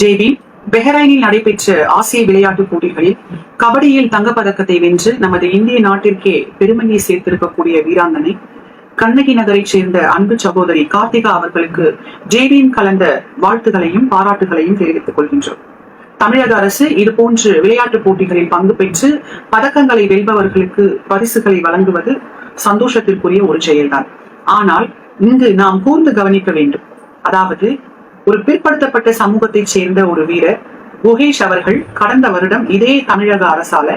JP பெஹ்ரைனில் நடைபெற்ற ஆசிய விளையாட்டுப் போட்டிகளில் கபடியில் தங்கப்பதக்கத்தை வென்று நமது இந்திய நாட்டிற்கே பெருமையை சேர்த்திருக்கக்கூடிய வீராங்கனை கண்ணகி நகரைச் சேர்ந்த அன்பு சகோதரி கார்த்திகா அவர்களுக்கு ஜேபியின் கலந்த வாழ்த்துகளையும் பாராட்டுகளையும் தெரிவித்துக் கொள்கின்றோம். தமிழக அரசு இதுபோன்று விளையாட்டுப் போட்டிகளில் பங்கு பெற்று பதக்கங்களை வெல்பவர்களுக்கு பரிசுகளை வழங்குவது சந்தோஷத்திற்குரிய ஒரு செயல்தான். ஆனால் இங்கு நாம் கூர்ந்து கவனிக்க வேண்டும். அதாவது ஒரு பிற்படுத்தப்பட்ட சமூகத்தைச் சேர்ந்த ஒரு வீரர் குகேஷ் அவர்கள் கடந்த வருடம் இதே தமிழக அரசால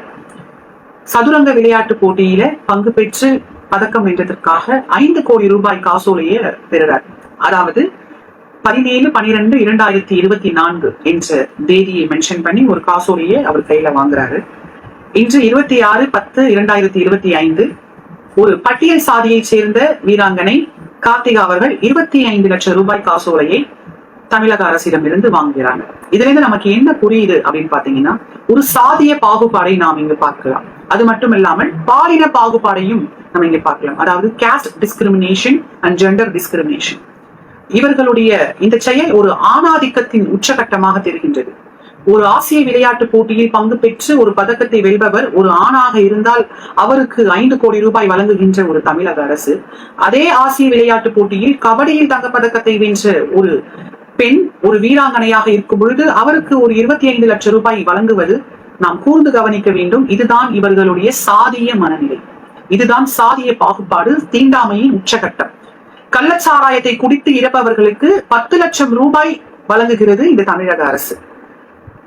சதுரங்க விளையாட்டு போட்டியில பங்கு பெற்று பதக்கம் வென்றதற்காக ஐந்து கோடி ரூபாய் காசோலையை பெறுறார். அதாவது பதினேழு பனிரெண்டு இரண்டாயிரத்தி இருபத்தி நான்கு என்ற தேதியை மென்ஷன் பண்ணி ஒரு காசோலையை அவர் கையில வாங்குறாரு. இன்று இருபத்தி ஆறு பத்து இரண்டாயிரத்தி இருபத்தி ஐந்து ஒரு பட்டியல் சாதியைச் சேர்ந்த வீராங்கனை கார்த்திகா அவர்கள் இருபத்தி ஐந்து லட்சம் ரூபாய் காசோலையை தமிழக அரசிடமிருந்து வாங்குகிறாங்க. இதுல இருந்து நமக்கு என்ன புரியுது அப்படின்னு பாத்தீங்கன்னா ஒரு சாதிய பாகுபாடை நாம் இங்கு பார்க்கலாம். அது மட்டும் இல்லாமல் பாலின பாகுபாடையும் நம்ம இங்க பார்க்கலாம். அதாவது caste discrimination and gender discrimination இவர்களுடைய இந்த செயல் ஒரு ஆணாதிக்கத்தின் உச்சகட்டமாக தெரிகின்றது. ஒரு ஆசிய விளையாட்டு போட்டியில் பங்கு பெற்று ஒரு பதக்கத்தை வெல்பவர் ஒரு ஆணாக இருந்தால் அவருக்கு ஐந்து கோடி ரூபாய் வழங்குகின்ற ஒரு தமிழக அரசு அதே ஆசிய விளையாட்டு போட்டியில் கபடியில் தங்கப்பதக்கத்தை வென்ற ஒரு பெண் ஒரு வீராங்கனையாக இருக்கும் பொழுது அவருக்கு ஒரு இருபத்தி ஐந்து லட்சம் ரூபாய் வழங்குவது நாம் கூர்ந்து கவனிக்க வேண்டும். இதுதான் இவர்களுடைய சாதிய மனநிலை. இதுதான் சாதிய பாகுபாடு தீண்டாமையின் உச்சகட்டம். கள்ளச்சாராயத்தை குடித்து இறப்பவர்களுக்கு பத்து லட்சம் ரூபாய் வழங்குகிறது இந்த தமிழக அரசு.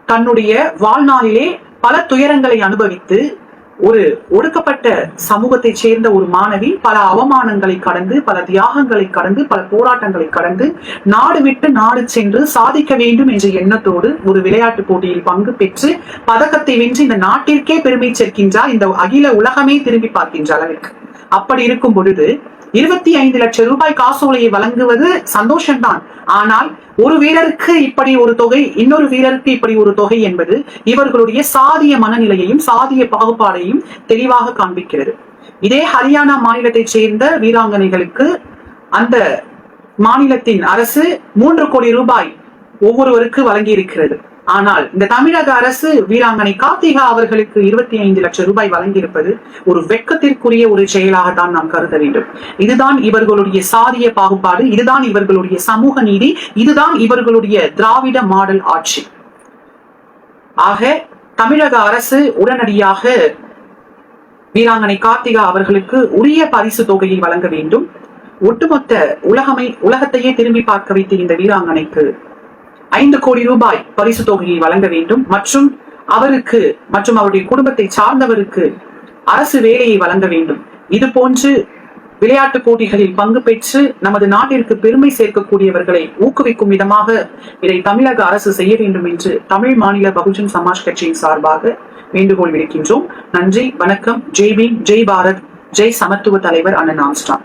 தன்னுடைய வாழ்நாளிலே பல துயரங்களை அனுபவித்து ஒரு ஒடுக்கப்பட்ட சமூகத்தைச் சேர்ந்த ஒரு மாணவி பல அவமானங்களை கடந்து பல தியாகங்களை கடந்து பல போராட்டங்களை கடந்து நாடு விட்டு நாடு சென்று சாதிக்க வேண்டும் என்ற எண்ணத்தோடு ஒரு விளையாட்டு போட்டியில் பங்கு பெற்று பதக்கத்தை வென்று இந்த நாட்டிற்கே பெருமை சேர்க்கின்றார். இந்த அகில உலகமே திரும்பி பார்க்கின்ற அளவிற்கு. அப்படி இருக்கும் பொழுது இருபத்தி ஐந்து லட்சம் ரூபாய் காசோலையை வழங்குவது சந்தோஷம்தான். ஆனால் ஒரு வீரருக்கு இப்படி ஒரு தொகை இன்னொரு வீரருக்கு இப்படி ஒரு தொகை என்பது இவர்களுடைய சாதிய மனநிலையையும் சாதிய பாகுபாடையும் தெளிவாக காண்பிக்கிறது. இதே ஹரியானா மாநிலத்தைச் சேர்ந்த வீராங்கனைகளுக்கு அந்த மாநிலத்தின் அரசு மூன்று கோடி ரூபாய் ஒவ்வொருவருக்கு வழங்கி இருக்கிறது ஆனால் இந்த தமிழக அரசு வீராங்கனை கார்த்திகா அவர்களுக்கு இருபத்தி ஐந்து லட்சம் ரூபாய் வழங்கியிருப்பது ஒரு வெட்கத்திற்குரிய ஒரு செயலாகத்தான் நாம் கருத வேண்டும். இதுதான் இவர்களுடைய சாதிய பாகுபாடு இதுதான் இவர்களுடைய சமூக நீதி இதுதான் இவர்களுடைய திராவிட மாடல் ஆட்சி. ஆக தமிழக அரசு உடனடியாக வீராங்கனை கார்த்திகா அவர்களுக்கு உரிய பரிசு தொகையை வழங்க வேண்டும். ஒட்டுமொத்த உலகமை உலகத்தையே திரும்பி பார்க்க வைத்த இந்த வீராங்கனைக்கு ஐந்து கோடி ரூபாய் பரிசு தொகையை வழங்க வேண்டும். மற்றும் அவருக்கு மற்றும் அவருடைய குடும்பத்தை சார்ந்தவருக்கு அரசு வேலையை வழங்க வேண்டும். இது போன்று விளையாட்டு போட்டிகளில் பங்கு பெற்று நமது நாட்டிற்கு பெருமை சேர்க்கக்கூடியவர்களை ஊக்குவிக்கும் விதமாக இதை தமிழக அரசு செய்ய வேண்டும் என்று தமிழ் மாநில பகுஜன் சமாஜ் கட்சியின் சார்பாக வேண்டுகோள் விடுக்கின்றோம். நன்றி வணக்கம். ஜெய் பீம் ஜெய் பாரத் ஜெய் சமத்துவ தலைவர் அண்ணன் ஆம்ஸ்டான்